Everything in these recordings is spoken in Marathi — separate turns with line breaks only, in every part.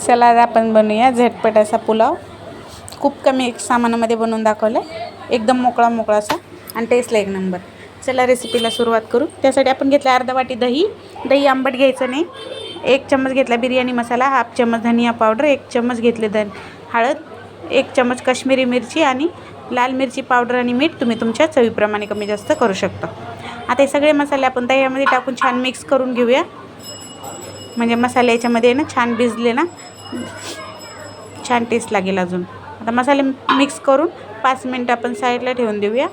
चला आज आपण बनवूया झटपट असा पुलाव. खूप कमी एक सामानामध्ये बनवून दाखवलं आहे एकदम मोकळा मोकळा असा. आणि टेस्टला एक नंबर चला रेसिपीला सुरुवात करू. त्यासाठी आपण घेतला अर्धा वाटी दही. दही आंबट घ्यायचं नाही. एक चम्मच घेतला बिर्याणी मसाला हाफ चम्मच धनिया पावडर एक चम्मच घेतले धन हळद एक चम्मच काश्मीरी मिरची आणि लाल मिरची पावडर आणि मीठ तुम्ही तुमच्या चवीप्रमाणे कमी जास्त करू शकता. आता हे सगळे मसाले आपण दह्यामध्ये टाकून छान मिक्स करून घेऊया. म्हणजे मसाले याच्यामध्ये ना छान भिजले ना? छान टेस्ट लागेल अजून. आता मसाले मिक्स करून पाच मिनटं आपण साईडला ठेवून देऊया.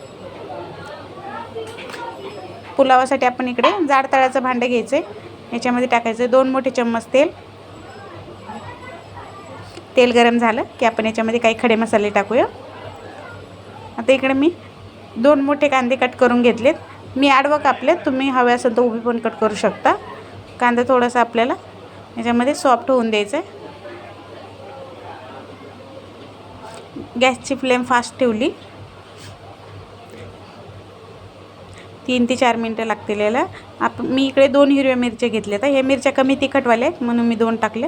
पुलावासाठी आपण इकडे जाड तळाचं भांडं घ्यायचं आहे याच्यामध्ये टाकायचं दोन मोठे चम्मच तेल. तेल गरम झालं की आपण याच्यामध्ये काही खडे मसाले टाकूया. आता इकडे मी दोन मोठे कांदे कट करून घेतलेत. मी आडवं कापलेत. तुम्ही हवे असेल तर उभी पण कट करू शकता. कांदा थोडासा आपल्याला याच्यामध्ये सॉफ्ट होऊन द्यायचं आहे गॅसची फ्लेम फास्ट ठेवली. तीन ते चार मिनटं लागतील याला. आप मी इकडे दोन हिरव्या मिरच्या घेतल्या तर ह्या मिरच्या कमी तिखटवाल्या आहेत म्हणून मी दोन टाकले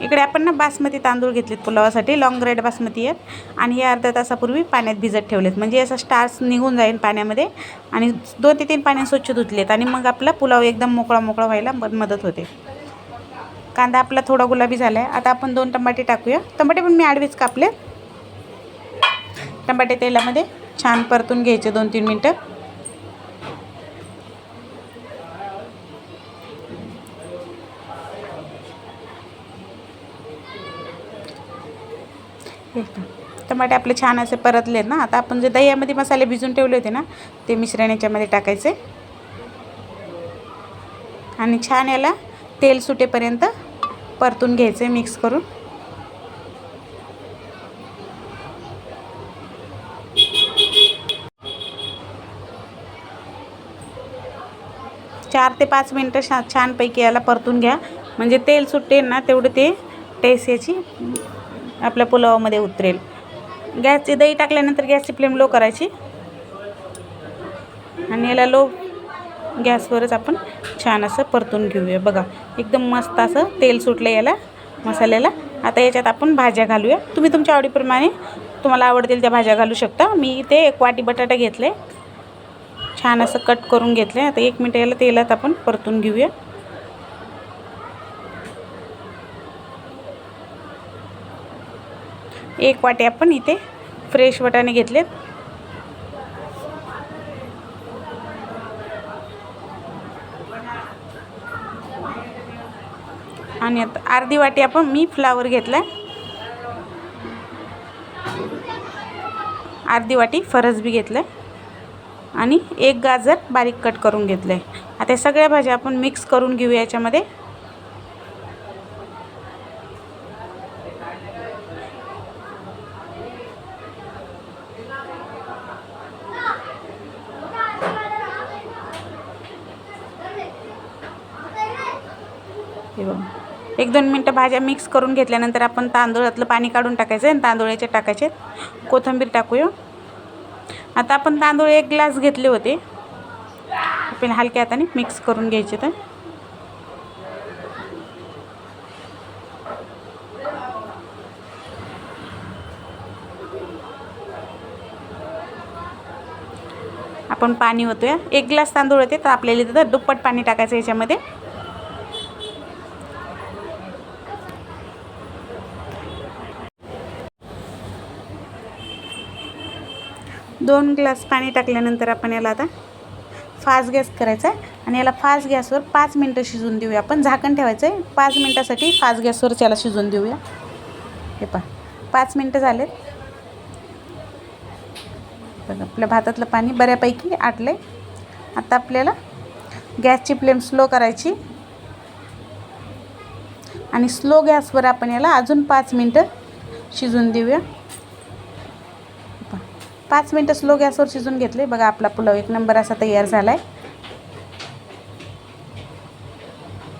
इकडे आपण ना बासमती तांदूळ घेतलेत पुलावासाठी. लॉंग रेड बासमती आहेत. आणि हे अर्ध्या तासापूर्वी पाण्यात भिजत ठेवलेत. म्हणजे असं स्टार्स निघून जाईल पाण्यामध्ये. आणि दोन ते तीन पाण्यात स्वच्छ धुतलेत. आणि मग आपला पुलाव एकदम मोकळा मोकळा व्हायला मदत होते. कांदा आपला थोडा गुलाबी झाला आहे आता आपण दोन टमाटे टाकूया. टमाटे पण मी आडवीच कापले टमाटे तेलामध्ये छान परतून घ्यायचे दोन तीन मिनटं. टमाटे आपले छान असे परतले ना. आता आपण जे दह्यामध्ये मसाले भिजून ठेवले होते ना ते मिश्रण याच्यामध्ये टाकायचे. आणि छान याला तेल सुटेपर्यंत परतून घ्यायचे मिक्स करून. चार ते पाच मिनटं छा छानपैकी याला परतून घ्या. म्हणजे तेल सुटेल ना तेवढं ते टेस्ट याची आपल्या पुलावामध्ये उतरेल. गॅसची दही टाकल्यानंतर गॅसची फ्लेम लो करायची. आणि याला लो गॅसवरच आपण छान असं परतून घेऊया. बघा एकदम मस्त असं तेल सुटलं याला मसाल्याला. आता याच्यात आपण भाज्या घालूया. तुम्ही तुमच्या आवडीप्रमाणे तुम्हाला आवडतील त्या भाज्या घालू शकता. मी इथे एक वाटी बटाटा घेतले छान असं कट करून घेतलं आता एक मिनटं याला तेलात आपण परतून घेऊया. एक वाटी आपण इथे फ्रेश वटाणे घेतलेत. आणि आता अर्धी वाटी आपण मी फ्लावर घेतला आहे अर्धी वाटी फरसबी घेतलं आहे आणि एक गाजर बारीक कट करून घेतलं आहे आता सगळ्या भाज्या आपण मिक्स करून घेऊया याच्यामध्ये. हे बघ. एक दोन मिनटं भाज्या मिक्स करून घेतल्यानंतर आपण तांदूळातलं पाणी काढून टाकायचं आहे आणि तांदूळाचे टाकायचे कोथिंबीर टाकूया. आता आपण तांदूळ एक ग्लास घेतले होते. आपण हलक्या हाताने मिक्स करून घ्यायचे तर. आपण पाणी होतोय एक ग्लास तांदूळ होते तर आपल्याला तिथं दुप्पट पाणी टाकायचं याच्यामध्ये. दोन ग्लास पाणी टाकल्यानंतर आपण याला आता फास्ट गॅस करायचा आहे. आणि याला फास्ट गॅसवर पाच मिनटं शिजवून देऊया. आपण झाकण ठेवायचं आहे. पाच मिनटासाठी फास्ट गॅसवरच याला शिजवून देऊया. हे पहा. पाच मिनटं झालेत. बघा आपल्या भातातलं पाणी बऱ्यापैकी आटलं आहे आता आपल्याला गॅसची फ्लेम स्लो करायची. आणि स्लो गॅसवर आपण याला अजून पाच मिनटं शिजवून देऊया. पाच मिनटं स्लो गॅसवर शिजून घेतले बघा आपला पुलाव एक नंबर असा तयार झाला आहे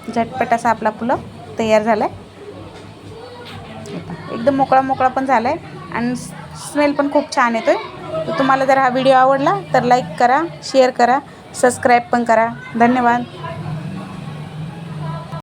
झटपट असा आपला पुलाव तयार झाला आहे एकदम मोकळा मोकळा पण झाला आहे आणि स्मेल पण खूप छान येतो आहे तर तुम्हाला जर हा व्हिडिओ आवडला तर लाईक करा शेअर करा सबस्क्राईब पण करा. धन्यवाद.